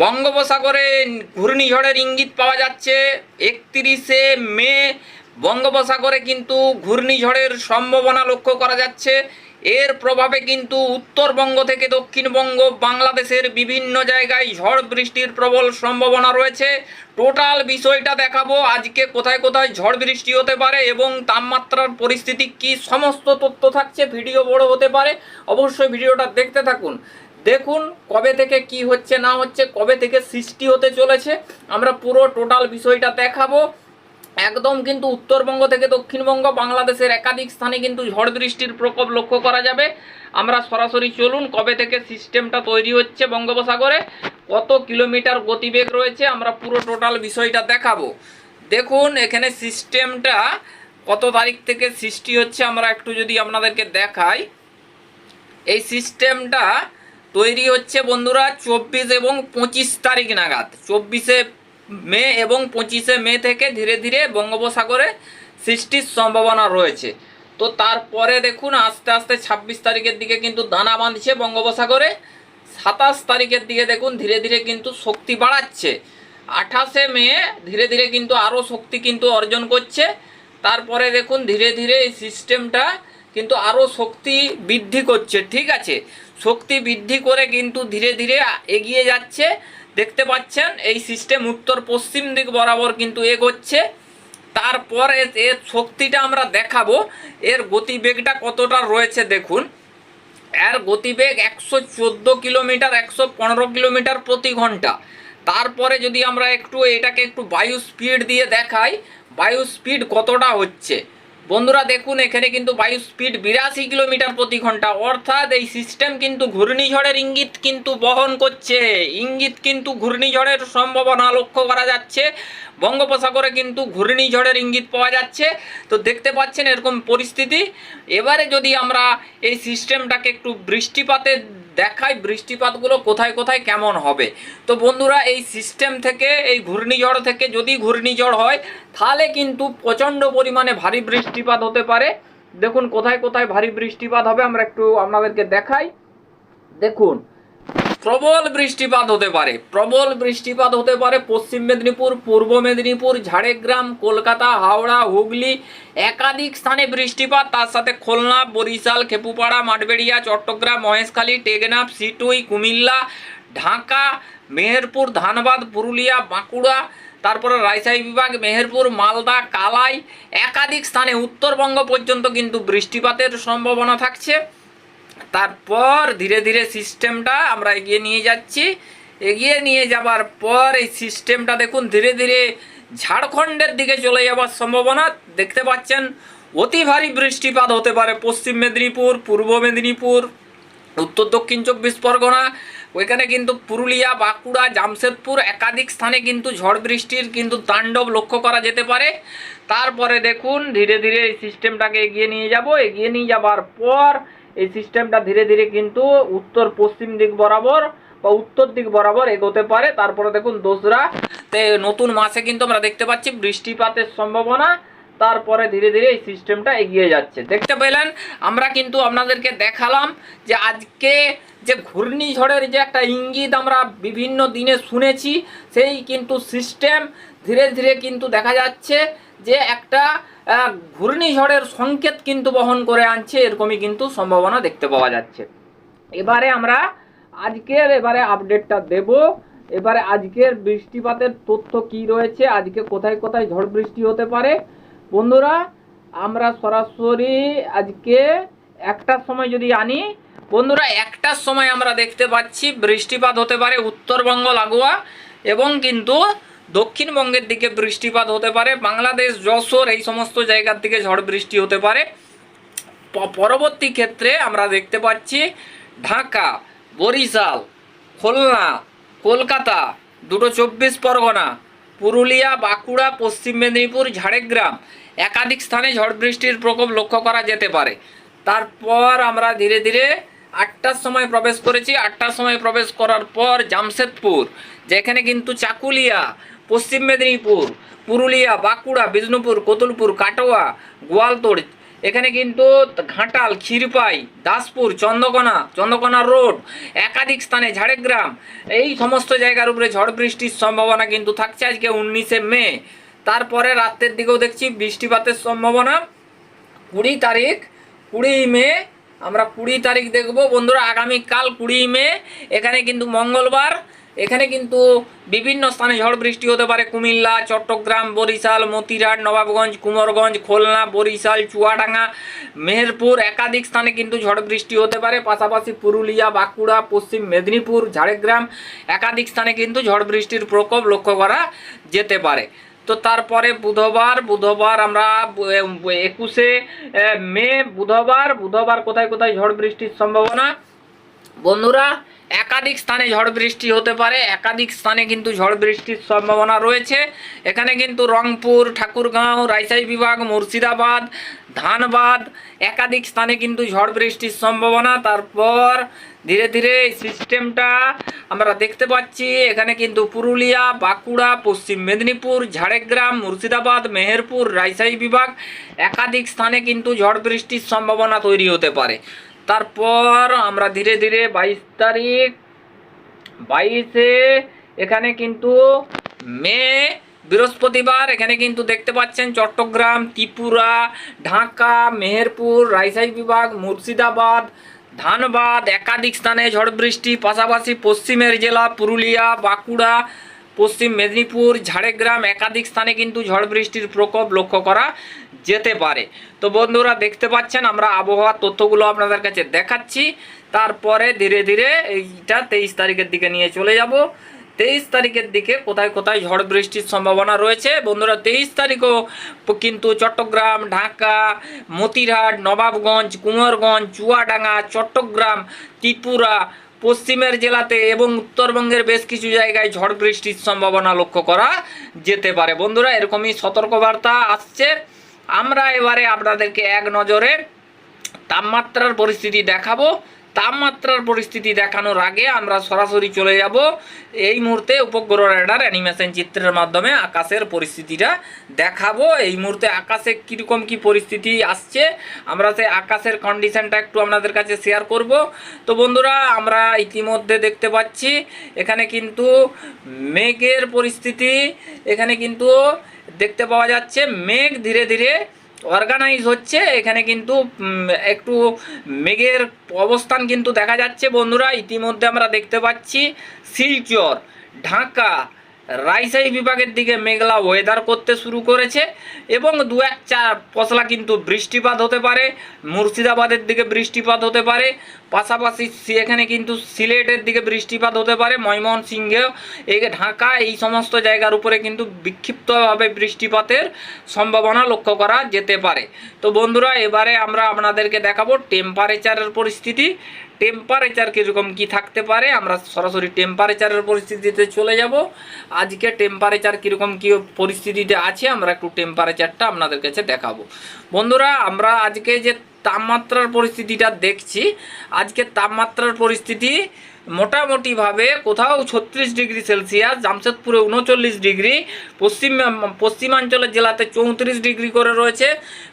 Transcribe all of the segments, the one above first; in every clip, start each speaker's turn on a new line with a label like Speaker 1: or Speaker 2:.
Speaker 1: বঙ্গোপসাগরে ঘূর্ণিঝড়ের ইঙ্গিত পাওয়া যাচ্ছে। একত্রিশে মে বঙ্গোপসাগরে কিন্তু ঘূর্ণিঝড়ের সম্ভাবনা লক্ষ্য করা যাচ্ছে। এর প্রভাবে কিন্তু উত্তরবঙ্গ থেকে দক্ষিণবঙ্গ, বাংলাদেশের বিভিন্ন জায়গায় ঝড় বৃষ্টির প্রবল সম্ভাবনা রয়েছে। টোটাল বিষয়টা দেখাবো, আজকে কোথায় কোথায় ঝড় বৃষ্টি হতে পারে এবং তাপমাত্রার পরিস্থিতি কি, সমস্ত তথ্য থাকছে, ভিডিও বড় হতে পারে। অবশ্যই ভিডিওটা দেখতে থাকুন। দেখুন কবে থেকে কি হচ্ছে, না হচ্ছে, কবে থেকে সৃষ্টি হতে চলেছে। আমরা পুরো টোটাল বিষয়টা দেখাবো। একদম কিন্তু উত্তরবঙ্গ থেকে দক্ষিণবঙ্গ, বাংলাদেশের একাধিক স্থানে কিন্তু ঝড় বৃষ্টির প্রকোপ লক্ষ্য করা যাবে। আমরা সরাসরি চলুন কবে থেকে সিস্টেমটা তৈরি হচ্ছে বঙ্গোপসাগরে, কত কিলোমিটার গতিবেগ রয়েছে, আমরা পুরো টোটাল বিষয়টা দেখাবো। দেখুন, এখানে সিস্টেমটা কত তারিখ থেকে সৃষ্টি হচ্ছে, আমরা একটু যদি আপনাদেরকে দেখাই। এই সিস্টেমটা তৈরি হচ্ছে বন্ধুরা চব্বিশ এবং পঁচিশ তারিখ নাগাদ। চব্বিশে মে এবং পঁচিশে মে থেকে ধীরে ধীরে বঙ্গোপসাগরে সৃষ্টির সম্ভাবনা রয়েছে। তো তারপরে দেখুন, আস্তে আস্তে ছাব্বিশ তারিখের দিকে কিন্তু দানা বাঁধছে বঙ্গোপসাগরে। সাতাশ তারিখের দিকে দেখুন, ধীরে ধীরে কিন্তু শক্তি বাড়াচ্ছে। আঠাশে মে, ধীরে ধীরে কিন্তু আরও শক্তি কিন্তু অর্জন করছে। তারপরে দেখুন, ধীরে ধীরে এই সিস্টেমটা কিন্তু আরও শক্তি বৃদ্ধি করছে, ঠিক আছে? শক্তি বৃদ্ধি করে কিন্তু ধীরে ধীরে এগিয়ে যাচ্ছে। দেখতে পাচ্ছেন, এই সিস্টেম উত্তর পশ্চিম দিক বরাবর কিন্তু এগোচ্ছে। তারপরে এর শক্তিটা আমরা দেখাবো। এর গতিবেগটা কতটা রয়েছে দেখুন। এর গতিবেগ একশো চোদ্দ কিলোমিটার, একশো পনেরো কিলোমিটার প্রতি ঘণ্টা। তারপরে যদি আমরা একটু এটাকে একটু বায়ু স্পিড দিয়ে দেখাই, বায়ু স্পিড কতটা হচ্ছে? বন্ধুরা দেখুন, এখানে কিন্তু বায়ু স্পিড বিরাশি কিলোমিটার প্রতি ঘণ্টা। অর্থাৎ এই সিস্টেম কিন্তু ঘূর্ণিঝড়ের ইঙ্গিত কিন্তু বহন করছে। ইঙ্গিত কিন্তু ঘূর্ণিঝড়ের সম্ভাবনা লক্ষ্য করা যাচ্ছে। বঙ্গোপসাগরে কিন্তু ঘূর্ণিঝড়ের ইঙ্গিত পাওয়া যাচ্ছে। তো দেখতে পাচ্ছেন এরকম পরিস্থিতি। এবারে যদি আমরা এই সিস্টেমটাকে একটু বৃষ্টিপাতে দেখাই বৃষ্টিপাতগুলো কোথায় কোথায় কেমন হবে। তো বন্ধুরা, এই সিস্টেম থেকে, এই ঘূর্ণিঝড় থেকে যদি ঘূর্ণিঝড় হয়, তাহলে কিন্তু প্রচণ্ড পরিমাণে ভারী বৃষ্টিপাত হতে পারে। দেখুন, কোথায় কোথায় ভারী বৃষ্টিপাত হবে আমরা একটু আপনাদেরকে দেখাই। দেখুন প্রবল বৃষ্টিপাত হতে পারে। প্রবল বৃষ্টিপাত হতে পারে পশ্চিম মেদিনীপুর, পূর্ব মেদিনীপুর, ঝাড়গ্রাম, কলকাতা, হাওড়া, হুগলি। একাধিক স্থানে বৃষ্টিপাত, তার সাথে খুলনা, বরিশাল, খেপুপাড়া, মাঠবেড়িয়া, চট্টগ্রাম, মহেশখালী, টেকনাফ, সিটুই, কুমিল্লা, ঢাকা, মেহেরপুর, ধানবাদ, পুরুলিয়া, বাঁকুড়া, তারপরে রাজশাহী বিভাগ, মেহেরপুর, মালদা, কালাই। একাধিক স্থানে উত্তরবঙ্গ পর্যন্ত কিন্তু বৃষ্টিপাতের সম্ভাবনা থাকছে। তারপর ধীরে ধীরে সিস্টেমটা আমরা এগিয়ে নিয়ে যাচ্ছি। এগিয়ে নিয়ে যাবার পর এই সিস্টেমটা দেখুন, ধীরে ধীরে ঝাড়খণ্ডের দিকে চলে যাওয়ার সম্ভাবনা দেখতে পাচ্ছেন। অতি ভারী বৃষ্টিপাত হতে পারে পশ্চিম মেদিনীপুর, পূর্ব মেদিনীপুর, উত্তর দক্ষিণ চব্বিশ পরগনা। ওইখানে কিন্তু পুরুলিয়া, বাঁকুড়া, জামশেদপুর একাধিক স্থানে কিন্তু ঝড় বৃষ্টির কিন্তু তাণ্ডব লক্ষ্য করা যেতে পারে। তারপরে দেখুন, ধীরে ধীরে এই সিস্টেমটাকে এগিয়ে নিয়ে যাব। এগিয়ে নিয়ে যাবার পর এই সিস্টেমটা ধীরে ধীরে কিন্তু উত্তর পশ্চিম দিক বরাবর বা উত্তর দিক বরাবর এগোতে পারে। তারপরে দেখুন দোসরা। তে নতুন মাসে কিন্তু আমরা দেখতে পাচ্ছি বৃষ্টিপাতের সম্ভাবনা। তারপরে ধীরে ধীরে এই সিস্টেমটা এগিয়ে যাচ্ছে। দেখতে পেলেন? আমরা কিন্তু আপনাদেরকে দেখালাম যে আজকে যে ঘূর্ণিঝড়ের যে একটা ইঙ্গিত আমরা বিভিন্ন দিনে শুনেছি, সেই কিন্তু সিস্টেম ধীরে ধীরে কিন্তু দেখা যাচ্ছে যে একটা ঘূর্ণিঝড়ের সংকেত কিন্তু বহন করে আনছে, এরকমই কিন্তু সম্ভাবনা দেখতে পাওয়া যাচ্ছে। এবারে আমরা আজকের এবারে আপডেটটা দেব। এবারে আজকের বৃষ্টিপাতের তথ্য কি রয়েছে? আজকে কোথায় কোথায় ঝড় বৃষ্টি হতে পারে? বন্ধুরা, আমরা সরাসরি আজকে একটার সময় যদি আনি, বন্ধুরা একটার সময় আমরা দেখতে পাচ্ছি বৃষ্টিপাত হতে পারে উত্তরবঙ্গ, লাগোয়া এবং কিন্তু দক্ষিণবঙ্গের দিকে বৃষ্টিপাত হতে পারে, বাংলাদেশ, যশোর এই সমস্ত জায়গার দিকে ঝড় বৃষ্টি হতে পারে। পরবর্তী ক্ষেত্রে আমরা দেখতে পাচ্ছি ঢাকা, বরিশাল, খুলনা, কলকাতা, দুটো চব্বিশ পরগনা, পুরুলিয়া, বাঁকুড়া, পশ্চিম মেদিনীপুর, ঝাড়গ্রাম একাধিক স্থানে ঝড় বৃষ্টির প্রকোপ লক্ষ্য করা যেতে পারে। তারপর আমরা ধীরে ধীরে আটটার সময় প্রবেশ করেছি। আটটার সময় প্রবেশ করার পর জামশেদপুর, যেখানে কিন্তু চাকুলিয়া পশ্চিম মেদিনীপুর, পুরুলিয়া, বাঁকুড়া, বিষ্ণুপুর, কোতুলপুর, কাটোয়া, গোয়ালতোড়। এখানে কিন্তু ঘাটাল, ক্ষীরপাই, দাসপুর, চন্দ্রকোনা চন্দ্রকোনা রোড, একাধিক স্থানে ঝাড়গ্রাম। এই সমস্ত জায়গার উপরে ঝড় বৃষ্টির সম্ভাবনা কিন্তু থাকছে আজকে উনিশে মে। তারপরে রাত্রের দিকেও দেখছি বৃষ্টিপাতের সম্ভাবনা। কুড়ি তারিখ, কুড়ি মে, আমরা কুড়ি তারিখ দেখব। বন্ধুরা, আগামীকাল কুড়ি মে, এখানে কিন্তু মঙ্গলবার এখানে কিন্তু বিভিন্ন স্থানে ঝড় বৃষ্টি হতে পারে। কুমিল্লা, চট্টগ্রাম, বরিশাল, মতিরাট, নবাবগঞ্জ, কুমোরগঞ্জ, খুলনা, বরিশাল, চুয়াডাঙ্গা, মেহেরপুর একাধিক স্থানে কিন্তু ঝড় বৃষ্টি হতে পারে। পাশাপাশি পুরুলিয়া, বাঁকুড়া, পশ্চিম মেদিনীপুর, ঝাড়গ্রাম একাধিক স্থানে কিন্তু ঝড় বৃষ্টির প্রকোপ লক্ষ্য করা যেতে পারে। তো তারপরে বুধবার বুধবার আমরা একুশে মে, বুধবার বুধবার কোথায় কোথায় ঝড় বৃষ্টির সম্ভাবনা? বন্ধুরা একাধিক স্থানে ঝড় বৃষ্টি হতে পারে, একাধিক স্থানে কিন্তু ঝড় বৃষ্টির সম্ভাবনা রয়েছে। এখানে কিন্তু রংপুর, ঠাকুরগাঁও, রাইসাই বিভাগ, মুর্শিদাবাদ, ধানবাদ, একাধিক স্থানে কিন্তু ঝড় বৃষ্টির সম্ভাবনা। তারপর ধীরে ধীরে এই সিস্টেমটা আমরা দেখতে পাচ্ছি, এখানে কিন্তু পুরুলিয়া, বাঁকুড়া, পশ্চিম মেদিনীপুর, ঝাড়গ্রাম, মুর্শিদাবাদ, মেহেরপুর, রাইসাই বিভাগ একাধিক স্থানে কিন্তু ঝড় বৃষ্টির সম্ভাবনা তৈরি হতে পারে। তারপর আমরা ধীরে ধীরে বাইশ তারিখ, বাইশে এখানে কিন্তু মে, বৃহস্পতিবার এখানে কিন্তু দেখতে পাচ্ছেন চট্টগ্রাম, ত্রিপুরা, ঢাকা, মেহেরপুর রাইসাই বিভাগ, মুর্শিদাবাদ, ধানবাদ, একাধিক স্থানে ঝড় বৃষ্টি, পাশাপাশি পশ্চিমের জেলা পুরুলিয়া, বাঁকুড়া, পশ্চিম মেদিনীপুর, ঝাড়গ্রাম একাধিক স্থানে কিন্তু ঝড় বৃষ্টির প্রকোপ লক্ষ্য করা যেতে পারে। তো বন্ধুরা দেখতে পাচ্ছেন, আমরা আবহাওয়ার তথ্যগুলো আপনাদের কাছে দেখাচ্ছি। তারপরে ধীরে ধীরে এইটা তেইশ তারিখের দিকে নিয়ে চলে যাব। তেইশ তারিখের দিকে কোথায় কোথায় ঝড় বৃষ্টির সম্ভাবনা রয়েছে? বন্ধুরা, তেইশ তারিখও কিন্তু চট্টগ্রাম, ঢাকা, মতিরহাট, নবাবগঞ্জ, কুমারগঞ্জ, চুয়াডাঙ্গা, চট্টগ্রাম, ত্রিপুরা, পশ্চিমের জেলাতে এবং উত্তরবঙ্গের বেশ কিছু জায়গায় ঝড় বৃষ্টির সম্ভাবনা লক্ষ্য করা যেতে পারে। বন্ধুরা, এরকমই সতর্কবার্তা আসছে। আমরা এবারে আপনাদেরকে এক নজরে তাপমাত্রার পরিস্থিতি দেখাবো। তাপমাত্রার পরিস্থিতি দেখানোর আগে আমরা সরাসরি চলে যাব এই মুহূর্তে উপগ্রহ রেডার অ্যানিমেশন চিত্রের মাধ্যমে আকাশের পরিস্থিতিটা দেখাবো। এই মুহূর্তে আকাশে কীরকম কি পরিস্থিতি আসছে, আমরা সেই আকাশের কন্ডিশনটা একটু আপনাদের কাছে শেয়ার করব। তো বন্ধুরা, আমরা ইতিমধ্যে দেখতে পাচ্ছি, এখানে কিন্তু মেঘের পরিস্থিতি, এখানে কিন্তু দেখতে পাওয়া যাচ্ছে, মেঘ ধীরে ধীরে অর্গানাইজ হচ্ছে। এখানে কিন্তু একটু মেঘের অবস্থান কিন্তু দেখা যাচ্ছে বন্ধুরা। ইতিমধ্যে আমরা দেখতে পাচ্ছি শিলচর, ঢাকা রাইসাই বিভাগের দিকে মেঘলা ওয়েদার করতে শুরু করেছে এবং দু এক চা পশলা কিন্তু বৃষ্টিপাত হতে পারে, মুর্শিদাবাদের দিকে বৃষ্টিপাত হতে পারে, পাশাপাশি এখানে কিন্তু সিলেটের দিকে বৃষ্টিপাত হতে পারে, ময়মনসিংহে, এই ঢাকা, এই সমস্ত জায়গার উপরে কিন্তু বিক্ষিপ্তভাবে বৃষ্টিপাতের সম্ভাবনা লক্ষ্য করা যেতে পারে। তো বন্ধুরা, এবারে আমরা আপনাদেরকে দেখাবো টেম্পারেচারের পরিস্থিতি। টেম্পারেচার কীরকম কি থাকতে পারে, আমরা সরাসরি টেম্পারেচারের পরিস্থিতিতে চলে যাব। আজকে টেম্পারেচার কীরকম কী পরিস্থিতিতে আছে, আমরা একটু টেম্পারেচারটা আপনাদের কাছে দেখাবো। বন্ধুরা, আমরা আজকে যে তাপমাত্রার পরিস্থিতিটা দেখছি, আজকে তাপমাত্রার পরিস্থিতি মোটামুটিভাবে কোথাও ছত্রিশ ডিগ্রি সেলসিয়াস, জামশেদপুরে উনচল্লিশ ডিগ্রি, পশ্চিম, পশ্চিমাঞ্চলের জেলাতে চৌত্রিশ ডিগ্রি করে রয়েছে।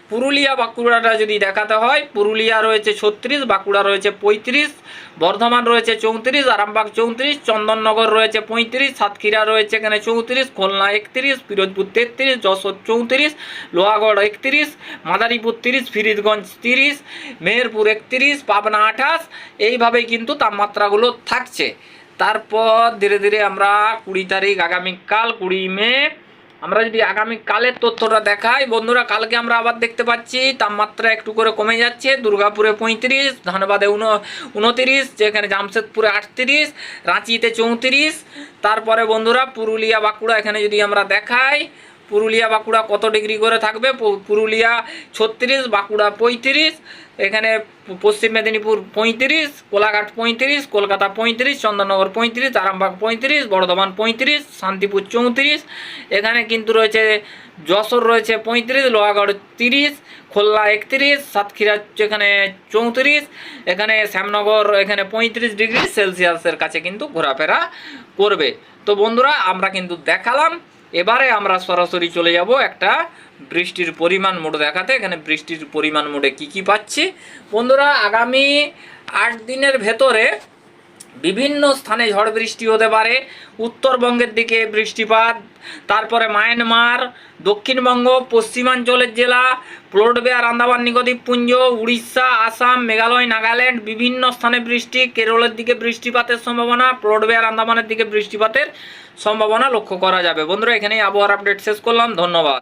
Speaker 1: পুরুলিয়া, বাঁকুড়াটা যদি দেখাতে হয়, পুরুলিয়া রয়েছে ছত্রিশ, বাঁকুড়া রয়েছে পঁয়ত্রিশ, বর্ধমান রয়েছে চৌত্রিশ, আরামবাগ চৌত্রিশ, চন্দননগর রয়েছে পঁয়ত্রিশ, সাতক্ষীরা রয়েছে এখানে চৌত্রিশ, খুলনা একত্রিশ পিরোজপুর তেত্রিশ, যশোর চৌত্রিশ, লোহাগড় একত্রিশ, মাদারীপুর তিরিশ, ফিরিদগঞ্জ তিরিশ, মেহেরপুর একত্রিশ, পাবনা আঠাশ। এইভাবেই কিন্তু তাপমাত্রাগুলো থাকছে। তারপর ধীরে ধীরে আমরা কুড়ি তারিখ আগামীকাল কুড়ি মে, আমরা যদি আগামী কালের তথ্যটা দেখাই, বন্ধুরা, কালকে আমরা আবার দেখতে পাচ্ছি, তাপমাত্রা একটু করে কমে যাচ্ছে, দুর্গাপুরে পঁয়ত্রিশ, ধানবাদে উন, উনতিরিশ, যেখানে জামশেদপুরে আটত্রিশ, রাঁচিতে চৌত্রিশ। তারপরে বন্ধুরা, পুরুলিয়া, বাঁকুড়া, এখানে যদি আমরা দেখাই পুরুলিয়া বাঁকুড়া কত ডিগ্রি করে থাকবে? পুরুলিয়া ছত্রিশ, বাঁকুড়া পঁয়ত্রিশ, এখানে পশ্চিম মেদিনীপুর পঁয়ত্রিশ, কোলাঘাট পঁয়ত্রিশ, কলকাতা পঁয়ত্রিশ, চন্দননগর পঁয়ত্রিশ, আরামবাগ পঁয়ত্রিশ, বর্ধমান পঁয়ত্রিশ, শান্তিপুর চৌত্রিশ, এখানে কিন্তু রয়েছে যশোর রয়েছে পঁয়ত্রিশ, লোহাগড় তিরিশ, খুলনা একত্রিশ, সাতক্ষীরা এখানে চৌত্রিশ, এখানে শ্যামনগর এখানে পঁয়ত্রিশ ডিগ্রি সেলসিয়াসের কাছে কিন্তু ঘোরাফেরা করবে। তো বন্ধুরা, আমরা কিন্তু দেখালাম এবারে আমরা সরাসরি চলে যাব একটা বৃষ্টির পরিমাণ মোড দেখাতে। এখানে বৃষ্টির পরিমাণ মোডে কি কি পাচ্ছি? বন্ধুরা, আগামী আট দিনের ভেতরে বিভিন্ন স্থানে ঝড় বৃষ্টি হতে পারে, উত্তরবঙ্গের দিকে বৃষ্টিপাত, তারপরে মায়ানমার, দক্ষিণবঙ্গ, পশ্চিমাঞ্চলের জেলা প্লোট বেয়ার আন্দামান নিকোদ্বীপপুঞ্জ উড়িষ্যা, আসাম, মেঘালয়, নাগাল্যান্ড, বিভিন্ন স্থানে বৃষ্টি, কেরলের দিকে বৃষ্টিপাতের সম্ভাবনা প্লোট বেয়ার আন্দামানের দিকে বৃষ্টিপাতের সম্ভাবনা লক্ষ্য করা যাবে। বন্ধুরা, এখানেই আবহাওয়ার আপডেট শেষ করলাম। ধন্যবাদ।